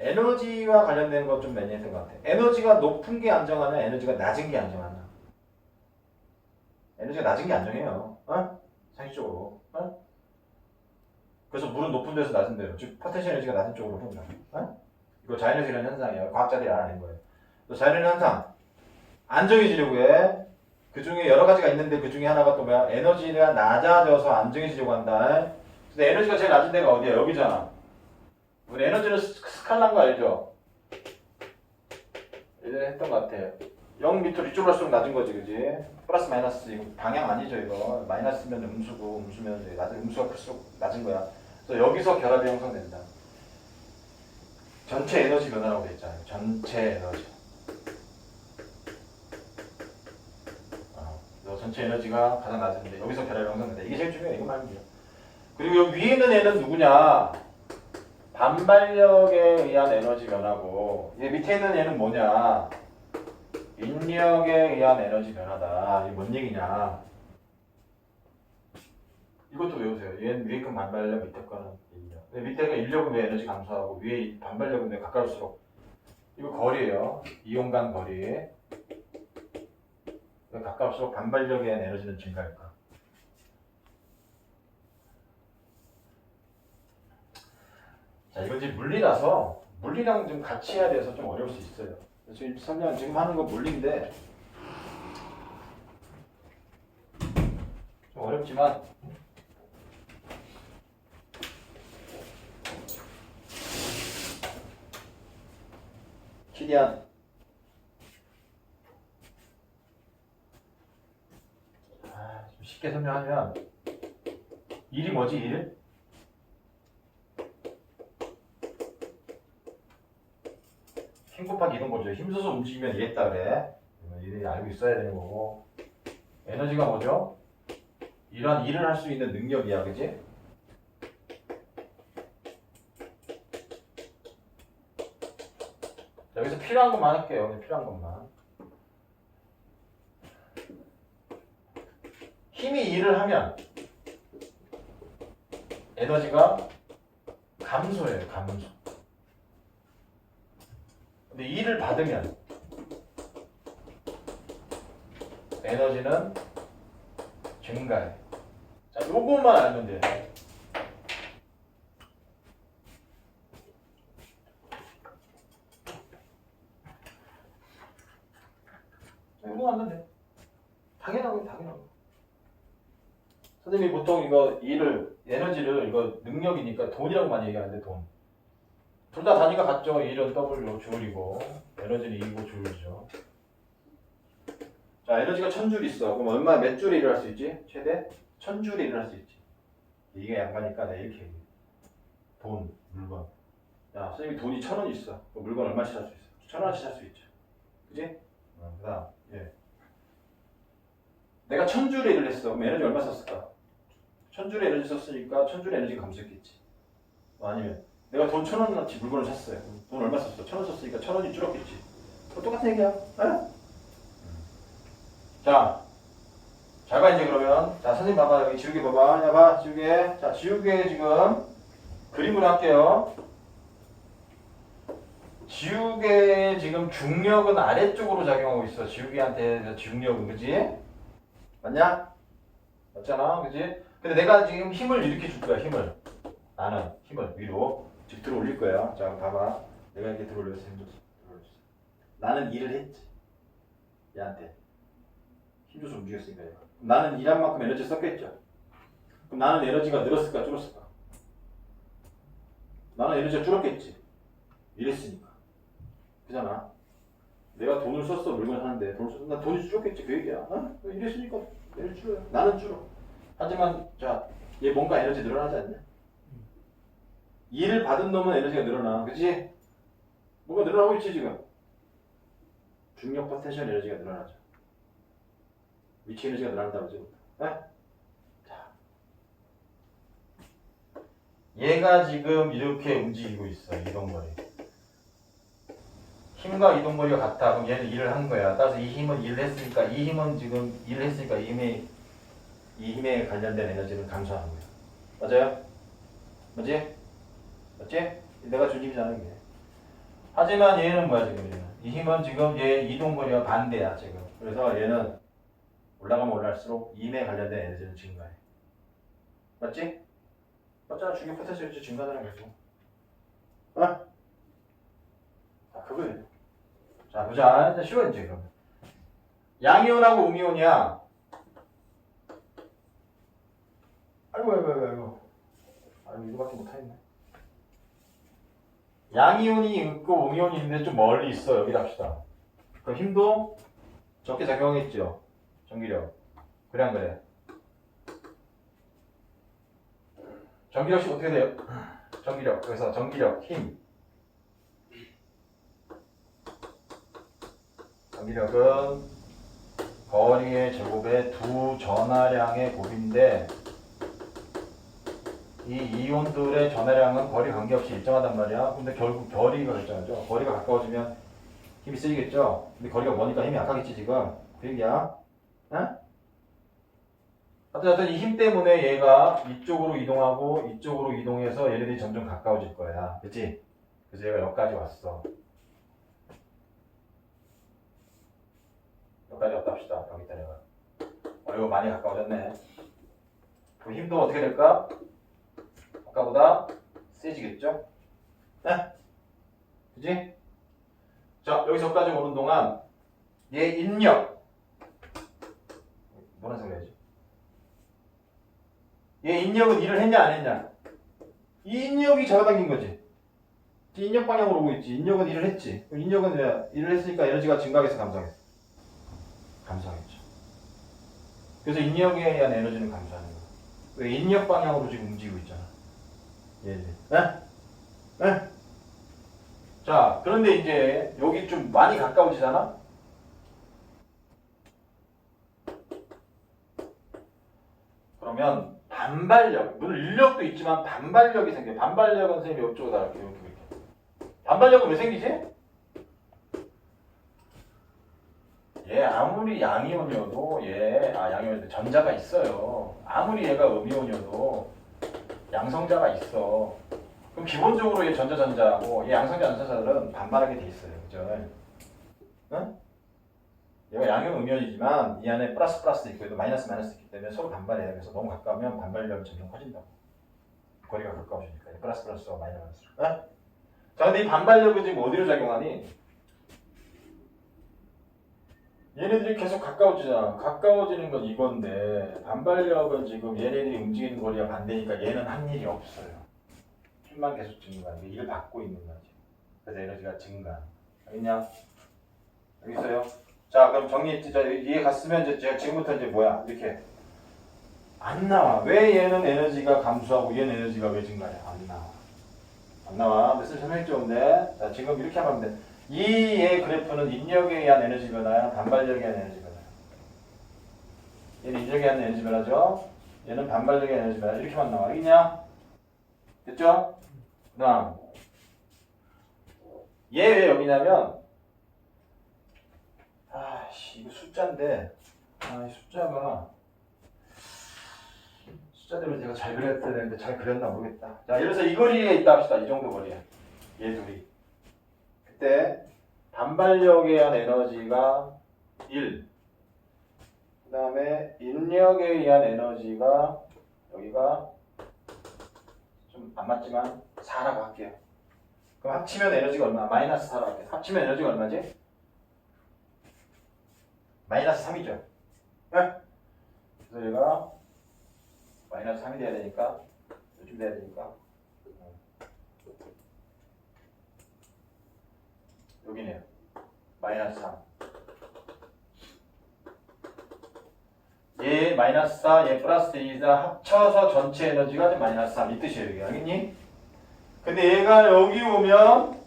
에너지와 관련된 것 좀 많이 했던 것 같아. 에너지가 높은 게 안정하냐, 에너지가 낮은 게 안정하냐. 에너지가 낮은 게 안정해요. 어? 상식적으로. 어? 그래서 물은 높은 데서 낮은 데로, 즉 포텐셜 에너지가 낮은 쪽으로 흐른다. 어? 이거 자연에서 일어나는 현상이에요. 과학자들이 알아낸 거예요. 또 자연의 현상. 안정해지려고 해. 그 중에 여러 가지가 있는데 그 중에 하나가 또 뭐야? 에너지가 낮아져서 안정해지려고 한다. 근데 에너지가 제일 낮은 데가 어디야? 여기잖아. 우리 에너지는 스- 스칼라인 거 알죠? 예전에 했던 것 같아요. 0 밑으로 이쪽으로 갈수록 낮은 거지, 그지? 플러스 마이너스 이거 방향 아니죠, 이거. 마이너스면 음수고 음수면 낮은 음수가 클수록 낮은 거야. 그래서 여기서 결합이 형성된다. 전체 에너지 변화라고 돼 있잖아요. 전체 에너지. 어, 전체 에너지가 가장 낮은데 여기서 결합이 형성된다. 이게 제일 중요해. 이거 말면 돼요. 그리고 여기 위에 있는 애는 누구냐? 반발력에 의한 에너지 변화고 얘 밑에 있는 얘는 뭐냐? 인력에 의한 에너지 변화다. 이게 뭔 얘기냐? 이것도 외우세요. 얘는 위에 건 반발력, 밑에 거는 인력. 근데 밑에가 인력은 왜 에너지 감소하고 위에 이 반발력은 왜 가까울수록 이거 거리예요. 이용 간 거리. 왜 가까울수록 반발력에 의한 에너지는 증가할까? 자, 이건 이제 물리라서 물리랑 좀 같이 해야 돼서 좀 어려울 수 있어요. 지금 설명 지금 하는 거 물리인데 좀 어렵지만 최대한 아, 좀 쉽게 설명하면 일이 뭐지 일? 힘 곱하기 이동 거죠. 힘써서 움직이면 이랬다 그래. 이들이 알고 있어야 되는 거고. 에너지가 뭐죠? 이런 일을 할 수 있는 능력이야, 그지? 자, 여기서 필요한 것만 할게요. 필요한 것만. 힘이 일을 하면 에너지가 감소해요, 감소. 근데 일을 받으면 에너지는 증가해. 자, 요것만 알면 돼. 요거 알면 돼. 당연하고 당연하고. 선생님이 보통 이거 일을 에너지를 이거 능력이니까 돈이라고 많이 얘기하는데 돈. 둘 다 단위가 같죠. 일은 W 줄이고 에너지는 E고 줄이죠. 자 에너지가 천줄 있어. 그럼 얼마 몇 일을 할수 있지? 최대 천 줄에 일을 할수 있지. 이게 양가니까 내가 이렇게 얘기해. 돈, 물건. 야 선생님이 돈이 천원 있어. 그럼 물건 얼마씩 살 수 있어? 천 원씩 살 수 있죠. 그지? 어, 그다음 예. 내가 천 줄에 일을 했어. 그럼 에너지 얼마 썼을까? 천 줄에 에너지 썼으니까 천 줄에 에너지가 감소했겠지. 뭐 아니면 내가 돈 천 원어치 물건을 샀어요. 돈 얼마 썼어? 천 원 썼으니까 천 원이 줄었겠지. 똑같은 얘기야. 에? 자, 잘 봐 이제 그러면. 자, 선생님 봐봐 여기 지우개 봐봐. 야 봐, 지우개. 자, 지우개 지금 그림을 할게요. 지우개 지금 중력은 아래쪽으로 작용하고 있어. 지우개한테 중력은 그지? 맞냐? 맞잖아, 그지? 근데 내가 지금 힘을 이렇게 줄 거야, 힘을. 나는 힘을 위로 즉 들어 올릴 거야. 자, 봐봐. 내가 이렇게 들어 줬어. 들어 올렸어. 나는 일을 했지. 얘한테. 힘줘서 움직였으니까 얘가. 나는 일한 만큼 에너지 썼겠죠. 그럼 나는 에너지가 늘었을까 줄었을까? 나는 에너지가 줄었겠지. 일했으니까. 그잖아. 내가 돈을 썼어 물건 하는데 돈을 썼어. 나 돈이 줄었겠지 그 얘기야. 어? 일했으니까 에너지 줄어요. 나는 줄어. 하지만 자, 얘 뭔가 에너지 늘어나지 않냐? 일을 받은 놈은 에너지가 늘어나. 그치? 뭔가 늘어나고 있지 지금. 중력 포텐셜 에너지가 늘어나죠. 위치 에너지가 늘어난다고 지금. 네? 자. 얘가 지금 이렇게 움직이고 있어. 이동거리. 힘과 이동거리가 같아. 그럼 얘는 일을 한 거야. 따라서 이 힘은 일을 했으니까 이 힘은 지금 일을 했으니까 이 힘이 이 힘에 관련된 에너지는 감소하는 거야. 맞아요? 맞지? 맞지? 내가 준 힘이잖아 이게. 하지만 얘는 뭐야 지금 얘는? 이 힘은 지금 얘 이동거리와 반대야 지금. 그래서 얘는 올라가면 올라갈수록 임에 관련된 에너지는 증가해. 맞지? 맞잖아 중력 포텐셜 에너지 증가하는 거지 어? 자 그거예요. 자 보자. 일단 쉬워 이제 그럼 양이온하고 음이온이야. 아이고 아이고 아이고 아이고. 이거밖에 못하겠네 양이온이 있고 음이온이 있는데 좀 멀리 있어. 여기 합시다. 그럼 힘도 적게 작용했죠? 전기력. 그래 안 그래? 전기력이 어떻게 돼요? 전기력. 그래서 전기력 힘. 전기력은 거리의 제곱의 두 전하량의 곱인데 이 이온들의 전하량은 거리 관계없이 일정하단 말이야. 근데 결국 거리가 결정하죠. 거리가 가까워지면 힘이 세지겠죠. 근데 거리가 머니까 힘이 약하겠지 지금. 그 얘기야. 응? 어쨌든 이힘 때문에 얘가 이쪽으로 이동하고 이쪽으로 이동해서 얘네들이 점점 가까워질 거야. 그치? 그래서 얘가 여기까지 왔어. 여기까지 왔다 합시다. 여기 있다 내가. 어이구 많이 가까워졌네. 그 힘도 어떻게 될까? 아까보다 세지겠죠? 네? 그지? 자, 여기서까지 오는 동안 얘 인력 뭐라 생각해야지? 얘 인력은 일을 했냐 안 했냐? 이 인력이 잡아당긴 거지. 이 인력 방향으로 오고 있지. 인력은 일을 했지. 왜 일을 했으니까 에너지가 증가해서 감소하겠어. 감소하겠죠. 그래서 인력에 의한 에너지는 감소하는 거야. 왜 인력 방향으로 지금 움직이고 있잖아. 예, 예. 네? 네? 자, 그런데 이제 여기 좀 많이 가까워지잖아? 그러면 반발력, 물론 인력도 있지만 반발력이 생겨. 반발력은 선생님이 이쪽으로 달할게요. 이렇게, 이렇게. 반발력은 왜 생기지? 얘 아무리 양이온이어도 얘, 아 양이온인데 전자가 있어요. 아무리 얘가 음이온이어도 양성자가 있어. 그럼 기본적으로 얘 전자전자하고 얘 양성자 전자들은 반발하게 돼 있어요. 그죠? 응? 얘가 양형 음연이지만 이 안에 플러스 플러스 있고 얘도 마이너스 마이너스 있기 때문에 서로 반발해요. 그래서 너무 가까우면 반발력이 점점 커진다고. 거리가 가까워지니까 플러스 플러스와 마이너스. 응? 자, 근데 이 반발력은 지금 어디로 작용하니? 얘네들이 계속 가까워지잖아. 가까워지는 건 이건데 반발력은 지금 얘네들이 움직이는 거리가 반대니까 얘는 한 일이 없어요. 힘만 계속 증가하는 게 일을 받고 있는 거지. 그래서 에너지가 증가. 알겠냐? 여기 있어요. 자, 그럼 정리했지. 자, 이해 갔으면 이제 제가 지금부터 이제 뭐야? 이렇게 안 나와. 왜 얘는 에너지가 감소하고 얘는 에너지가 왜 증가해? 안 나와. 안 나와. 몇을 설명했죠, 근데. 자, 지금 이렇게 하면 돼. 이의 그래프는 인력에 의한 에너지 변화야, 반발력에 의한 에너지 변화야. 얘는 인력에 의한 에너지 변화죠. 얘는 반발력에 의한 에너지 변화. 이렇게만 나와. 알겠냐? 됐죠? 그 다음. 얘 왜 여기냐면, 아씨, 이거 숫자인데, 아, 이 숫자가, 숫자대로 제가 잘 그렸어야 되는데 잘 그렸나 모르겠다. 자, 예를 들어서 이 거리에 있다 합시다. 이 정도 거리에. 얘 둘이. 그때 반발력에 의한 에너지가 1. 그 다음에 인력에 의한 에너지가 여기가 좀 안 맞지만 4라고 할게요. 그럼 합치면 에너지가 얼마? 마이너스 4라고 할게요. 합치면 에너지가 얼마지? 마이너스 3이죠. 네? 그래서 얘가 마이너스 3이 돼야 되니까 요즘 돼야 되니까 여기네요. 마이너스 3. 얘 마이너스 4, 얘 플러스 2다 합쳐서 전체 에너지가 마이너스 3. 이 뜻이에요. 여기. 알겠니? 근데 얘가 여기 오면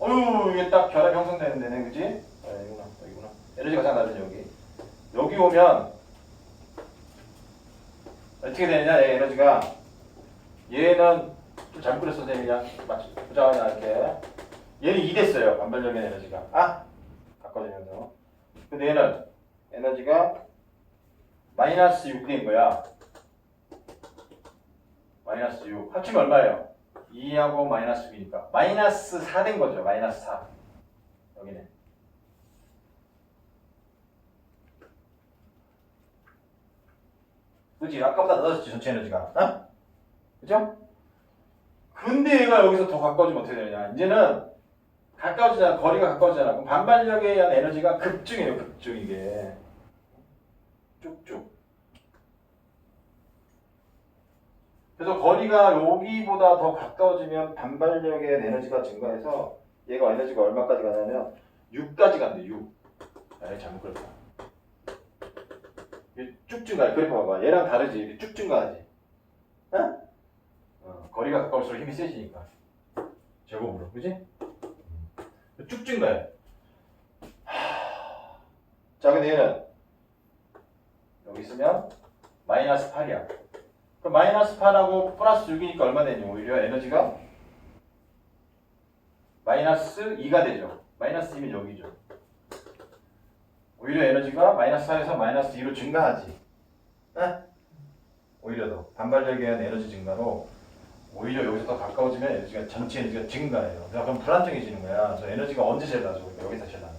어휴 이게 딱 결합 형성되는 데네. 그지? 아, 여기구나. 여기구나. 에너지가 가장 낮은 여기. 여기 오면 어떻게 되느냐? 얘 에너지가 얘는 좀 잘못 그렸어 선생님이 그냥 맞지? 보자 그냥 이렇게 얘는 2 됐어요. 반발력의 에너지가. 아! 가까워지면서. 근데 얘는 에너지가 마이너스 6인 거야. 마이너스 6. 합치면 얼마예요? 2하고 마이너스 6이니까 마이너스 4 된 거죠. 마이너스 4. 여기는. 그지? 아까보다 낮아졌지 전체 에너지가. 어? 그죠? 근데 얘가 여기서 더 가까워지면 어떻게 되느냐? 이제는 가까워지잖아. 거리가 가까워지잖아. 그럼 반발력에 의한 에너지가 급증해요. 급증 이게. 쭉쭉. 그래서 거리가 여기보다 더 가까워지면 반발력의 에너지가 증가해서 얘가 에너지가 얼마까지 가냐면 6까지 간대 6. 아, 잘못 그렸다. 쭉 증가해. 그래 봐봐. 얘랑 다르지. 쭉 증가하지. 어? 어, 거리가 가까울수록 힘이 세지니까. 제곱으로. 그지? 쭉 증가해. 하... 자, 근데 얘는 여기 있으면 마이너스 8이야. 그럼 마이너스 8하고 플러스 6이니까 얼마 되니? 오히려 에너지가 마이너스 2가 되죠. 마이너스 2면 여기죠. 오히려 에너지가 마이너스 4에서 마이너스 2로 증가하지. 에? 오히려 더 반발력에 의한 에너지 증가로 오히려 여기서 더 가까워지면 에너지가 전체 에너지가 증가해요. 그럼 불안정해지는 거야. 그래서 에너지가 언제 제일 나죠? 여기서 제일 나네.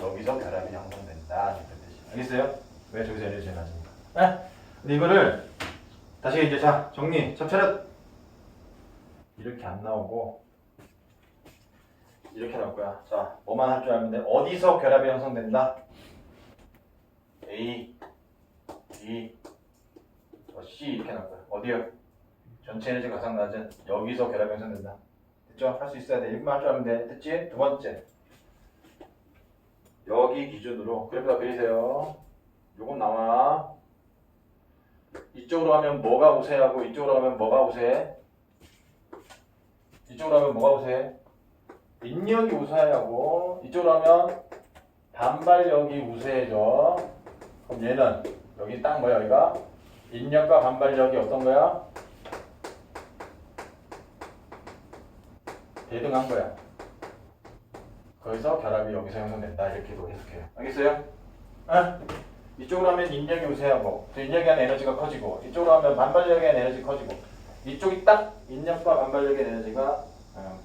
여기서 결합이 형성된다. 이런 뜻이. 알겠어요? 왜 저기서 에너지 제일 나지니까. 에? 근데 이거를 다시 이제 자 정리 첫 차렷 이렇게 안 나오고 이렇게 나올 거야. 자 뭐만 할 줄 알면 돼. 어디서 결합이 형성된다? A, B, 어, C 이렇게 나올 거야. 어디요? 전체 에너지 가장 낮은 여기서 결합이 형성된다. 됐죠? 할 수 있어야 돼. 이것만 할 줄 알면 돼. 됐지? 두 번째 여기 기준으로 그래프 다 그리세요. 요건 나와. 이쪽으로 하면 뭐가 우세하고 이쪽으로 하면 뭐가 우세? 이쪽으로 하면 뭐가 우세? 인력이 우세하고 이쪽으로 하면 반발력이 우세해져. 그럼 얘는 여기 딱 뭐야 여기가 인력과 반발력이 어떤 거야? 대등한 거야. 거기서 결합이 여기서 형성된다 이렇게도 해석해요. 알겠어요? 아? 이쪽으로 하면 인력이 우세하고 또 인력에 대한 에너지가 커지고 이쪽으로 하면 반발력에 대한 에너지 커지고 이쪽이 딱 인력과 반발력의 에너지가 어,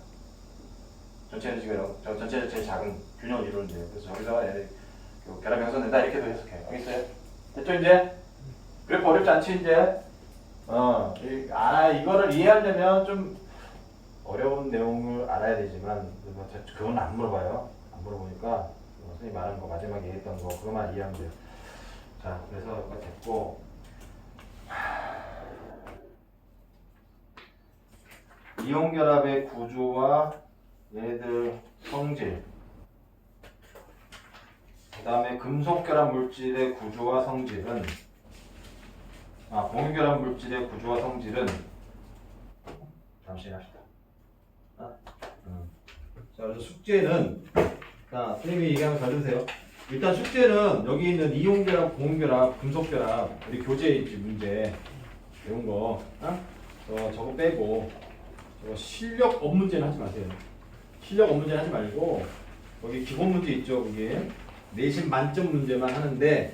전체 에너지가 저 전체 제일 작은 균형을 이루는데요. 그래서 여기서 에너지, 그 결합이 형성된다 이렇게도 해석해요. 알겠어요? 됐죠 이제? 그래프 어렵지 않지 이제? 어, 이, 아 이거를 이해하려면 좀 어려운 내용을 알아야 되지만 그건 안 물어봐요. 안 물어보니까 뭐 선생님 말하는 거 마지막에 얘기했던 거 그것만 이해하면 돼요. 자, 그래서 이거 됐고 이온 결합의 구조와 얘들 성질 그 다음에 금속 결합 물질의 구조와 성질은 아 공유 결합 물질의 구조와 성질은 잠시 합시다. 그래서 숙제는 자, 선생님이 얘기하면 잘 들으세요. 일단 숙제는 여기 있는 이온결합, 고온결합, 금속결합 우리 교재 있지 문제 이런 거 어? 저, 저거 빼고 저거 실력 업 문제는 하지 마세요. 실력 업 문제는 하지 말고 거기 기본 문제 있죠 거기 내신 만점 문제만 하는데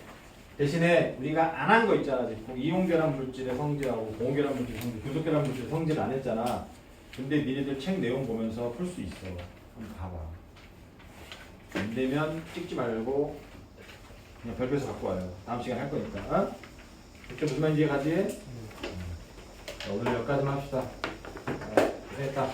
대신에 우리가 안 한 거 있잖아 지금 이온결합 물질의 성질하고 고온결합 물질 성질, 금속결합 물질 성질 안 했잖아. 근데 니네들 책 내용 보면서 풀 수 있어. 한번 봐봐. 안 되면 찍지 말고 그냥 별표에서 갖고 와요. 다음 시간에 할 거니까. 어? 그때 무슨 말인지 이해가지? 음. 자, 오늘 여기까지만 합시다. 어, 고생했다.